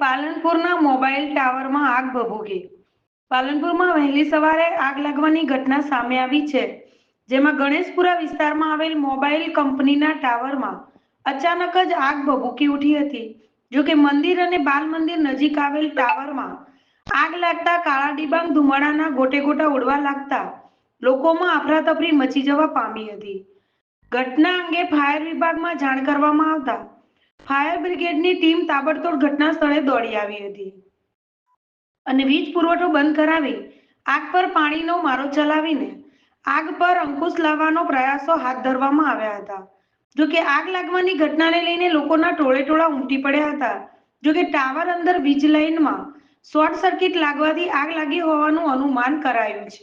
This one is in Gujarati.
પાલનપુરના મોબાઈલ ટાવરમાં આગ ભભૂકી. પાલનપુરમાં વહેલી સવારે આગ લાગવાની ઘટના સામે આવી છે, જેમાં ગણેશપુરા વિસ્તારમાં આવેલ મોબાઈલ કંપનીના ટાવરમાં અચાનક જ આગ ભભૂકી ઉઠી હતી જો કે મંદિર અને બાલ મંદિર નજીક આવેલ ટાવરમાં આગ લાગતા કાળા ડિબાંગ ધુમાડાના ગોટે ગોટા ઉડવા લાગતા લોકોમાં અફરાતફરી મચી જવા પામી હતી. ઘટના અંગે ફાયર વિભાગમાં જાણ કરવામાં આવતા ફાયર બ્રિગેડની ટીમ તાબડતોડ ઘટના સ્થળે દોડી આવી હતી. અને વીજ પુરવઠો બંધ કરાવી આગ પર પાણીનો મારો ચલાવીને આગ પર અંકુશ લાવવાનો પ્રયાસો હાથ ધરવામાં આવ્યા હતા. જો કે આગ લાગવાની ઘટનાને લઈને લોકોના ટોળે ટોળા ઉમટી પડ્યા હતા. જો કે ટાવર અંદર વીજ લાઇનમાં શોર્ટ સર્કિટ લાગવાથી આગ લાગી હોવાનું અનુમાન કરાયું છે.